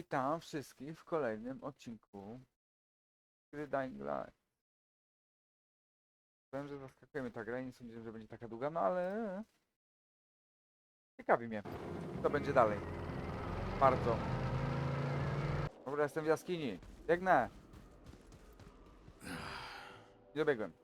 Witam wszystkich w kolejnym odcinku gry Dying Light. Wiem, że zaskakuje mnie ta gra i nie sądziłem, że będzie taka długa, no ale... Ciekawi mnie, co będzie dalej. Bardzo. Dobra, jestem w jaskini. Biegnę. Nie dobiegłem.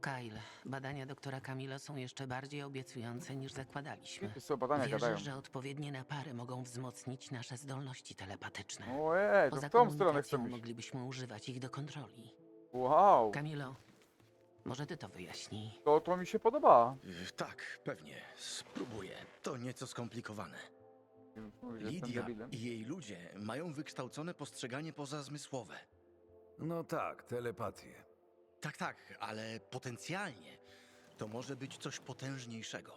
Kyle, badania doktora Kamila są jeszcze bardziej obiecujące niż zakładaliśmy. Badania gadają. Wierzę, że odpowiednie napary mogą wzmocnić nasze zdolności telepatyczne. Ojej, to Poza w tą stronę chcę komunikacją iść. moglibyśmy używać ich do kontroli. Wow, Kamilo, może ty to wyjaśnij. to, to mi się podoba. Y, Tak, pewnie. Spróbuję. To nieco skomplikowane. Mówi, że jestem Lidia debilem. i jej ludzie mają wykształcone postrzeganie pozazmysłowe. No tak, telepatię. Tak, tak, ale potencjalnie to może być coś potężniejszego.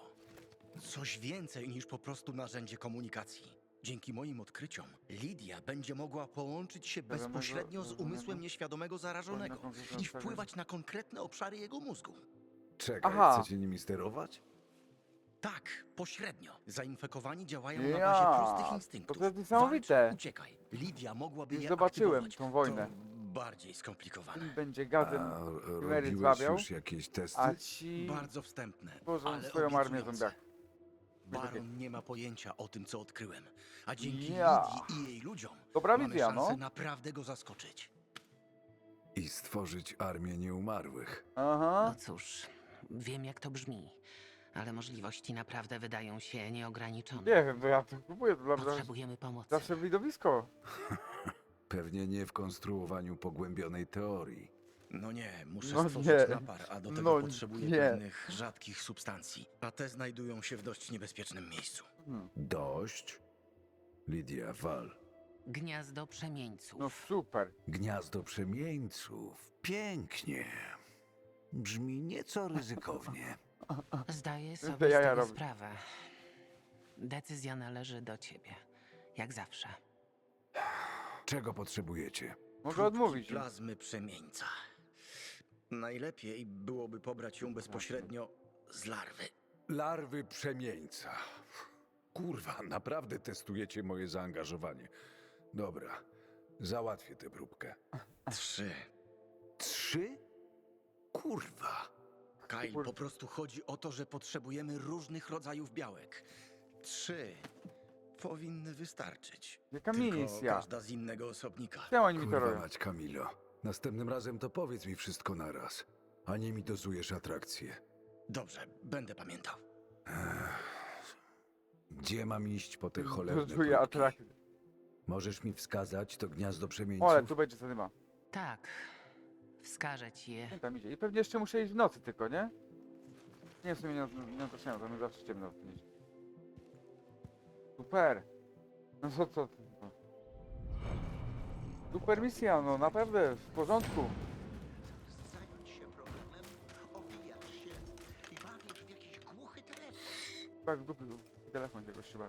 Coś więcej niż po prostu narzędzie komunikacji. Dzięki moim odkryciom, Lidia będzie mogła połączyć się bezpośrednio z umysłem nieświadomego zarażonego i wpływać na konkretne obszary jego mózgu. Czekaj, Aha. chcecie nimi sterować? Tak, pośrednio. Zainfekowani działają na Ja, bazie prostych to instynktów. to jest niesamowite. Walcz, uciekaj. Lidia mogłaby Już je zobaczyłem aktywować. tą wojnę. To bardziej skomplikowane. Im będzie A gazem, Chimery robiłeś złabiał, już jakieś testy? a ci Bardzo wstępne, tworzą ale swoją armię obiecujące. zombiaków. Baron nie ma pojęcia o tym, co odkryłem. A dzięki Ja. Lidii i jej ludziom Dobra mamy wizja, szansę no. naprawdę go zaskoczyć. I stworzyć armię nieumarłych. Aha. No cóż, wiem jak to brzmi, ale możliwości naprawdę wydają się nieograniczone. Nie wiem, to ja to próbuję, to dla mnie Potrzebujemy pomocy. zawsze widowisko. Pewnie nie w konstruowaniu pogłębionej teorii. No nie, muszę No stworzyć nie. napar, a do tego No potrzebuję nie. pewnych rzadkich substancji. A te znajdują się w dość niebezpiecznym miejscu. Hmm. Dość? Lidia, wal. Gniazdo przemieńców. No super. Gniazdo przemieńców. Pięknie. Brzmi nieco ryzykownie. Zdaję sobie z jaja tego sprawę. Decyzja należy do ciebie. Jak zawsze. Czego potrzebujecie? Mogę odmówić. plazmy przemieńca. Najlepiej byłoby pobrać ją bezpośrednio z larwy. Larwy przemieńca. Kurwa, naprawdę testujecie moje zaangażowanie. Dobra, załatwię tę próbkę. Trzy. Trzy? Kurwa. Kyle, po prostu chodzi o to, że potrzebujemy różnych rodzajów białek. Trzy powinny wystarczyć. Jaka Tylko misja? każda z innego osobnika. Czemu oni mi to Kurwa robią? mać, Kamilo. Następnym razem to powiedz mi wszystko naraz, a nie mi dozujesz atrakcję. Dobrze, będę pamiętał. Gdzie mam iść po te cholerne Czuję próbki? atrakcję. Możesz mi wskazać to gniazdo przemieńców? O, ale tu będzie zadyma. Tak. Wskażę ci je. Nie tam idzie. I pewnie jeszcze muszę iść w nocy tylko, nie? Nie, w sumie nie, nie otoczyłem, to my zawsze ciemno w. Super. No co, co? Super misja, no naprawdę, w porządku. zająć się problemem, owijać się i bawisz w jakiś głuchy telefon. Tak, w dupy, telefon czegoś trzeba.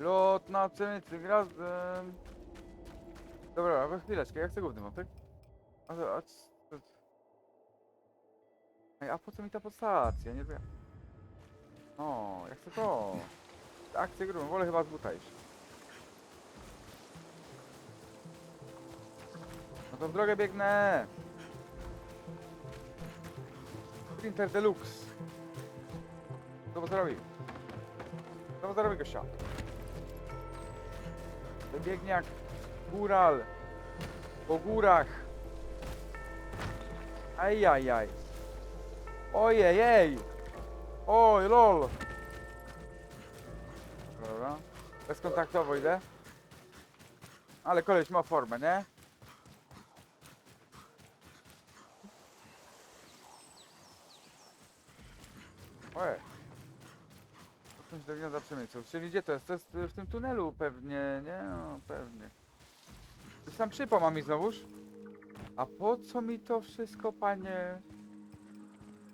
Lot na cenicy gwiazdem. Dobra, ale chwileczkę, ja chcę główny motyk. A, a, a, c- a po co mi ta podstacja? Nie wiem. O, ja chcę to. Akcję grubą, wolę chyba z buta iść. No to w drogę biegnę. Sprinter Deluxe. Co zrobi? Co zrobi gościa? Biegnie jak góral. Po górach. Ajajaj. Ojejej. Oj, lol. Dobra. Bezkontaktowo idę. Ale koleś ma formę, nie? Ojej. Coś do gniazda przemysłów. Czyli gdzie to jest? To jest w tym tunelu pewnie, nie? No, pewnie. Sam przypał mam mi znowuż? A po co mi to wszystko, panie?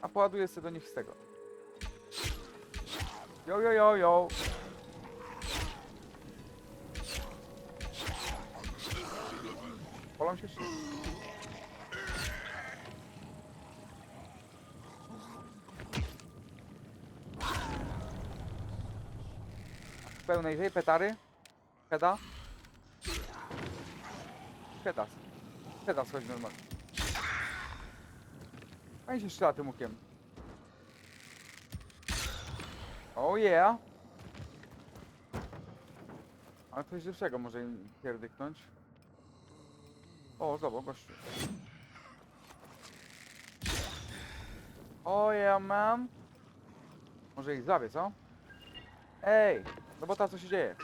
A poładuję sobie do nich z tego. Jo, jo, jo, jo. Polam się tej petary. Peda. Pedas. Pedas chodzi normalnie. Fajnie się strzela tym łukiem. Oh yeah. Ale coś lepszego może im pierdyknąć. O, zobacz, gościu. O yeah, man. Może ich zabię, co? Ej, robota, co się dzieje?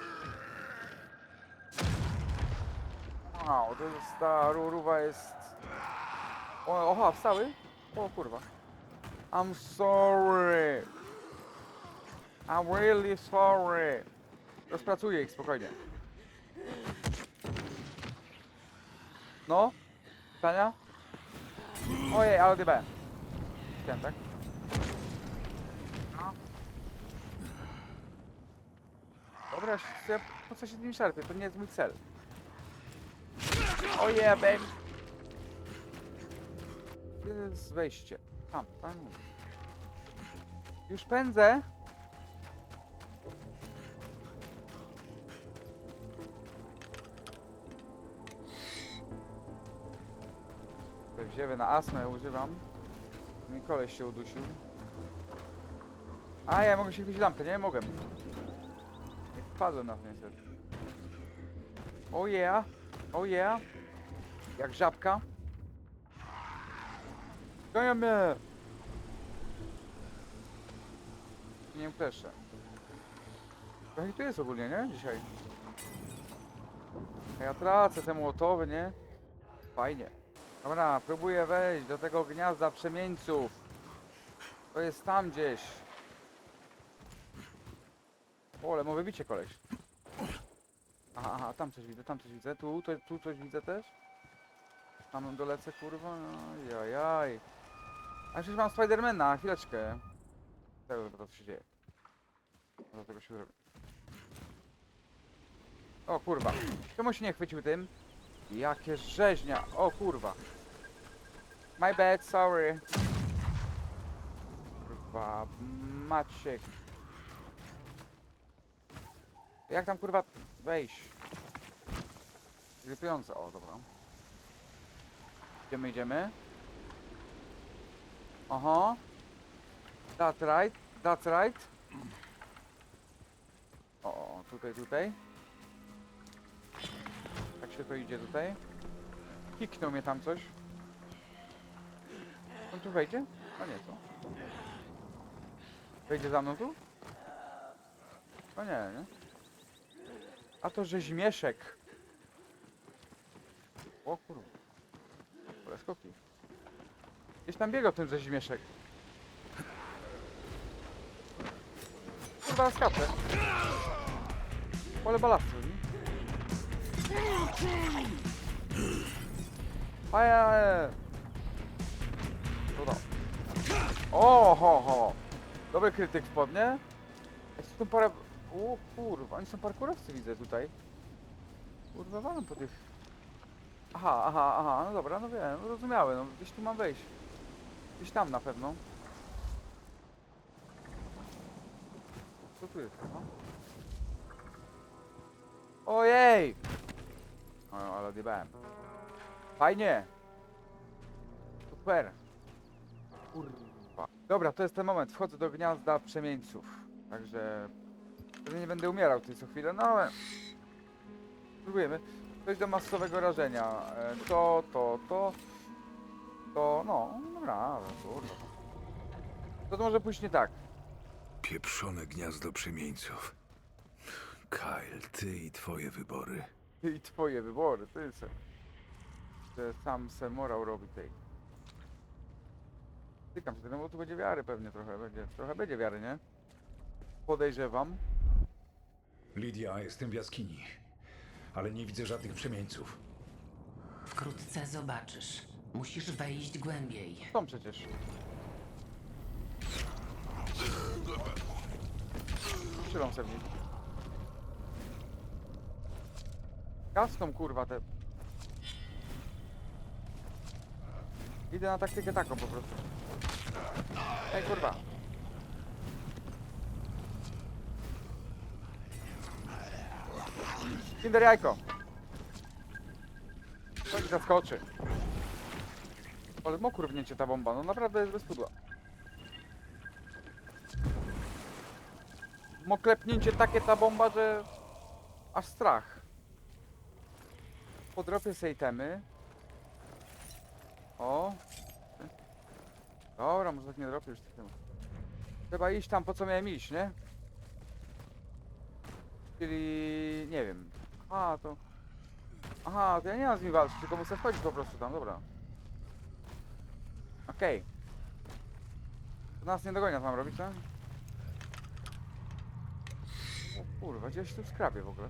Wow, to jest ta ruruwa jest... O, oha, wstały? O kurwa. I'm sorry. I'm really sorry. Rozpracuję ich spokojnie. No? Pytania? Ojej, ale DB. Chciałem, tak? No. Dobra, ja po co się z nim szarpię? To nie jest mój cel. O yeah, baby. Gdzie jest wejście? Tam, tam. Już pędzę. Wziewy na astmę używam. Mój koleś się udusił. A ja mogę się chwycić lampkę, nie? Mogę. Nie wpadłem na to niestety. Oh yeah. Oh yeah. Jak żabka. Gonią mnie! Nie wiem, klesze. Trochę ich tu jest ogólnie, nie? Dzisiaj. Ja tracę te młotowy, nie? Fajnie. Dobra, próbuję wejść do tego gniazda przemieńców. To jest tam gdzieś. O, ale ma wybicie koleś. Aha, aha, tam coś widzę, tam coś widzę. Tu, tu coś widzę też. Tam dolecę, kurwa. Jajaj. A przecież mam Spidermana, chwileczkę. Tego to się dzieje. Do tego się zrobi. O kurwa. Czemu się nie chwycił tym? Jakie rzeźnia. O kurwa. My bad, sorry. Kurwa, Maciek. Jak tam kurwa wejść? Grypujące, o dobra. Idziemy, idziemy. Aha. That's right, that's right. O, tutaj, tutaj. To idzie tutaj? Kiknął mnie tam coś. On tu wejdzie? A nie, co? Wejdzie za mną tu? O nie, nie? A to rzeźmieszek. O kurwa. Ale skoki. Gdzieś tam biegał ten rzeźmieszek. Kurwa, skacze. Pole balastu, nie? Ajaje! To to. O, ho, ho. Dobry krytyk spodnie. Jest tu parę... O kurwa, oni są parkurowcy widzę tutaj. Kurwa, walą po tych... Aha, aha, aha, no dobra, no wiem, rozumiałem, no gdzieś tu mam wejść. Gdzieś tam na pewno. Co tu jest? No? Ojej! O, ale odjebałem. Fajnie! Super! Kurwa. Dobra, to jest ten moment. Wchodzę do gniazda przemieńców. Także... Pewnie nie będę umierał tutaj co chwilę, no ale... Spróbujemy. Przejść do masowego rażenia. E, To, to, to... To, no, dobra, kurwa. To, to może pójść nie tak. Pieprzone gniazdo przemieńców. Kyle, ty i twoje wybory. I twoje wybory, ty se. Że sam se morał robi tej. Tykam się, no bo tu będzie wiary pewnie trochę, będzie, trochę będzie wiary, nie? Podejrzewam. Lidia, jestem w jaskini, ale nie widzę żadnych przemieńców. Wkrótce zobaczysz. Musisz wejść głębiej. Są przecież. Strzelam sobie w nich. Gasną kurwa te. Idę na taktykę taką po prostu. Ej kurwa. Kinder jajko. Tak zaskoczy. Ale mokurwnięcie ta bomba, no naprawdę jest bez pudła. Moklepnięcie takie ta bomba, że aż strach. Podrobię sobie temy. O. Dobra, może tak nie dropię już tych temów. Trzeba iść tam, po co miałem iść, nie? Czyli... nie wiem. A, to... Aha, to ja nie mam z nim walczyć, tylko muszę wchodzić po prostu tam, dobra. Okej. To nas nie dogonią, co mam robić, tak? O kurwa, gdzieś tu skrapie w ogóle.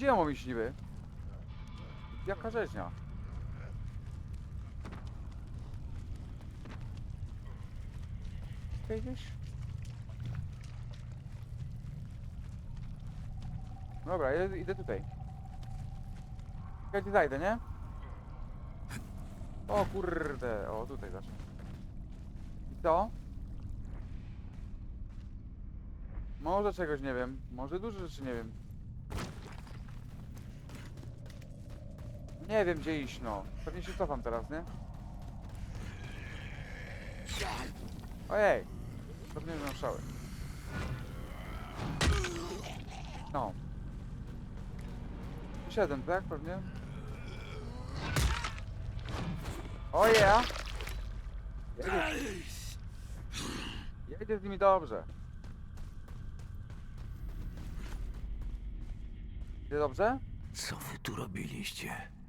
Gdzie ja mam iść niby? Jaka rzeźnia? Tutaj? Dobra, idę tutaj. Ja gdzie zajdę, nie? O kurde, o tutaj zacznę. I co? Może czegoś nie wiem, może dużo rzeczy nie wiem. Nie wiem gdzie iść, no. Pewnie się cofam teraz, nie? Ojej! Pewnie mam szały. No. Siedem, tak? Pewnie. O yeah. Jedzie. Jedzie z nimi dobrze. Idzie dobrze? Co wy tu robiliście?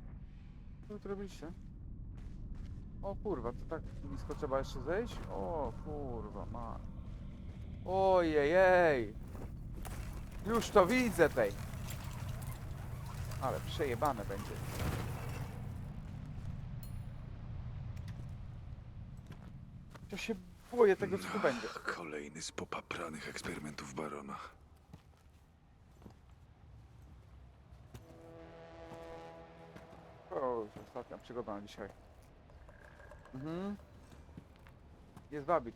Tu robiliście? O kurwa, to tak nisko trzeba jeszcze zejść? O kurwa, ma. Ojejej! Już to widzę tej! Ale przejebane będzie. Ja się boję tego, co tu będzie. Kolejny z popapranych eksperymentów Barona. Ostatnia przygoda na dzisiaj. Mhm. Jest wabik.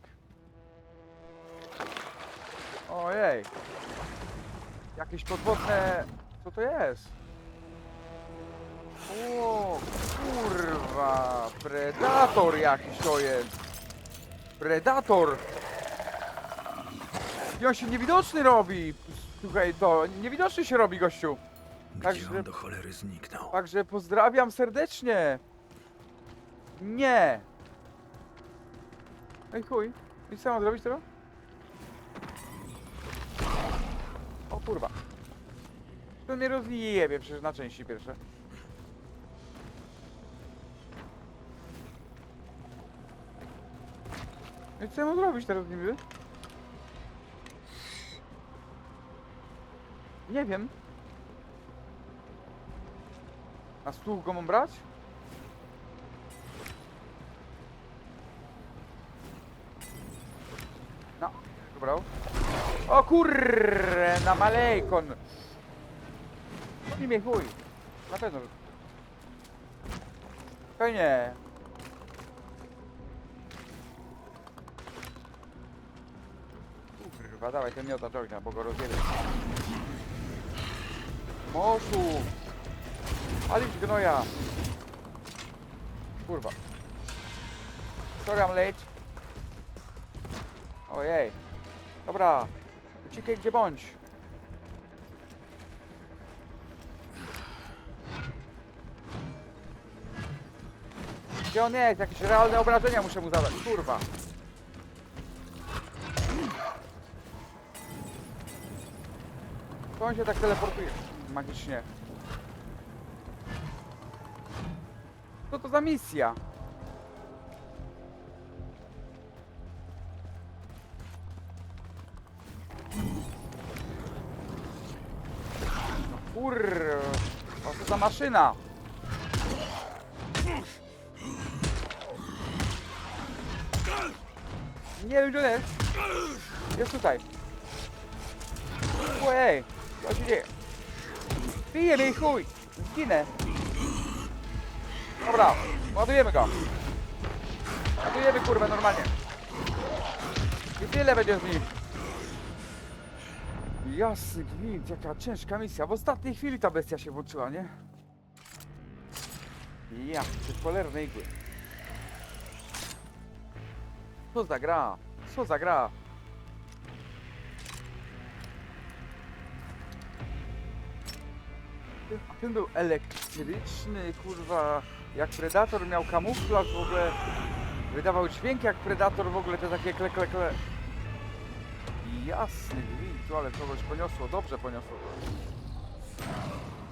Ojej. Jakieś podwodne... Co to jest? O, kurwa. Predator jakiś to jest. Predator. I on się niewidoczny robi. Słuchaj, to niewidoczny się robi, gościu. Gdzie Także- on do cholery zniknął? Także pozdrawiam serdecznie. Nie. Ej chuj. I co mam zrobić teraz? O kurwa. To mnie rozjebie przecież na części pierwsze. I co ja mam zrobić teraz niby? Nie wiem. Na stół go mam brać? No, dobrał. O kurre, na malejkon. Nie mnie chuj. Na pewno. Fajnie. Kurwa, dawaj ten miota ognia, bo go rozjedę. Moszu! Palić gnoja! Kurwa. I'm late. Ojej. Dobra. Uciekaj gdzie bądź. Gdzie on jest? Jakieś realne obrażenia muszę mu zadać. Kurwa. To on się tak teleportuje magicznie. Co to za misja? No kurwa, co to za maszyna? Nie wiem gdzie jest. Tutaj. Ojej, co się dzieje? Bije mnie i chuj! Zginę! Dobra, ładujemy go. Ładujemy kurwę normalnie. I tyle będzie z nich. Jasny gwint, jaka ciężka misja. W ostatniej chwili ta bestia się włączyła, nie? Ja, te cholerne igły. Co za gra? Co za gra? Ten- ten był elektryczny, kurwa. Jak Predator miał kamuflaż w ogóle. Wydawał dźwięk jak Predator w ogóle, te takie kle, kle, kle. Jasny gwint, ale kogoś poniosło, dobrze poniosło.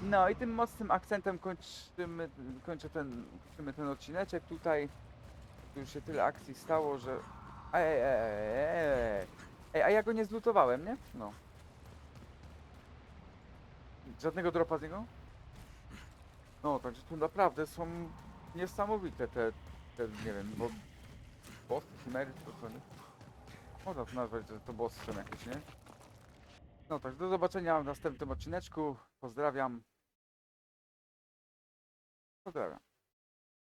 No i tym mocnym akcentem kończymy, kończę ten, kończymy ten odcineczek tutaj. Tu już się tyle akcji stało, że... Ej, ej, ej. ej, a ja go nie zlutowałem, nie? No. Żadnego dropa z niego? No, także tu naprawdę są niesamowite te, te nie wiem, bo... Bossy, chimery, to co? Można to nazwać, że to bossy są jakieś, nie? No tak, do zobaczenia w następnym odcineczku. Pozdrawiam. Pozdrawiam.